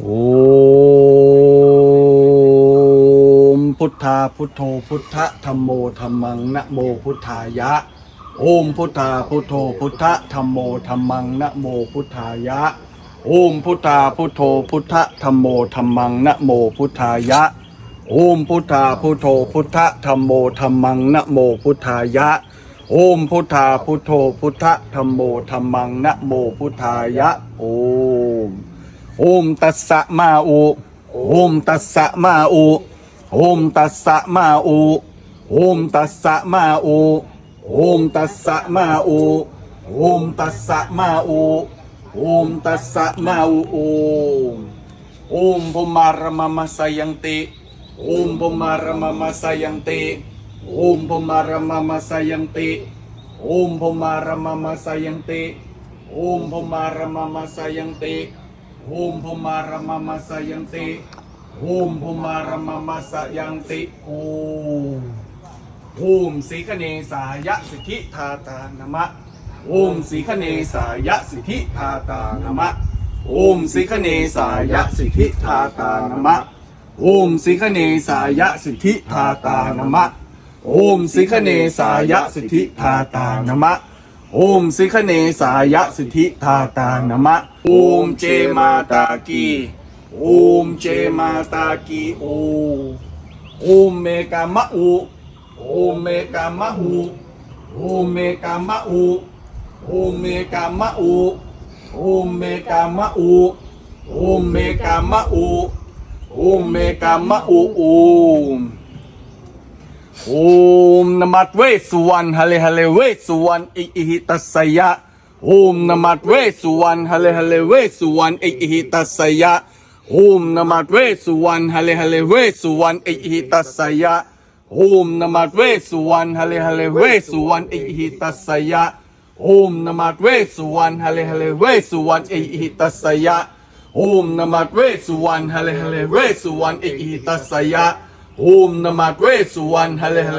โอมพุทธาพุทโธพุทธะธรรมโมธรรมังนะโมพุทธายะ โอมพุทธาพุทโธพุทธะธรรมโมธรรมังนะโมพุทธายะ โอมพุทธาพุทโธพุทธะธรรมโมธรรมังนะโมพุทธายะ โอมพุทธาพุทโธพุทธะธรรมโมธรรมังนะโมพุทธายะ โอมพุทธาพุทโธพุทธะธรรมโมธรรมังนะโมพุทธายะ โอม โอมตัสสะมาอุโอมตัสสะมาอุโอมตัสสะมาอุโอมตัสสะมาอุโอมตัสสะมาอุโอมตัสสะมาอุโอมตัสสะมาอุโอมโอมพมารมามาสยังติโอมพมารมามาสยังติโอมพมารมามาสยังติโอมพมารมามาสยังติโอมพมารมามาสยังติ โอมพมารมมสยังติโอมพมารมมสยังติโอมโอมสีคเนสายะสิทธิทาตานมะโอมสีคเนสายะสิทธิทาตานมะโอมสีคเนสายะสิทธิทาตานมะโอมสีคเนสายะสิทธิทาตานมะโอมสีคเนสายะสิทธิทาตานมะ โอมสิคเนสายะสิทธิทาตานมะโอมเจมาตากีโอมเจมาตากีโอโอมเมกามะอุโอมเมกามะอุโอมเมกามะอุโอมเมกามะอุโอมเมกามะอุโอมเมกามะอุโอมเมกามะอุโอม โอมนมัดเวสุวรรณฮะเลฮะเลเวสุวรรณอิอิหิตัสสยะโอมนมัดเวสุวรรณฮะเลฮะเลเวสุวรรณอิอิหิตัสสยะโอมนมัดเวสุวรรณฮะเลฮะเลเวสุวรรณอิอิหิตัสสยะโอมนมัดเวสุวรรณฮะเลฮะเลเวสุวรรณอิอิหิตัสสยะโอมนมัดเวสุวรรณฮะเลฮะเลเวสุวรรณอิอิหิตัสสยะโอมนมัดเวสุวรรณฮะเลฮะเลเวสุวรรณอิอิหิตัสยะ โอมนมัดเวสสุวรรณฮะเลฮ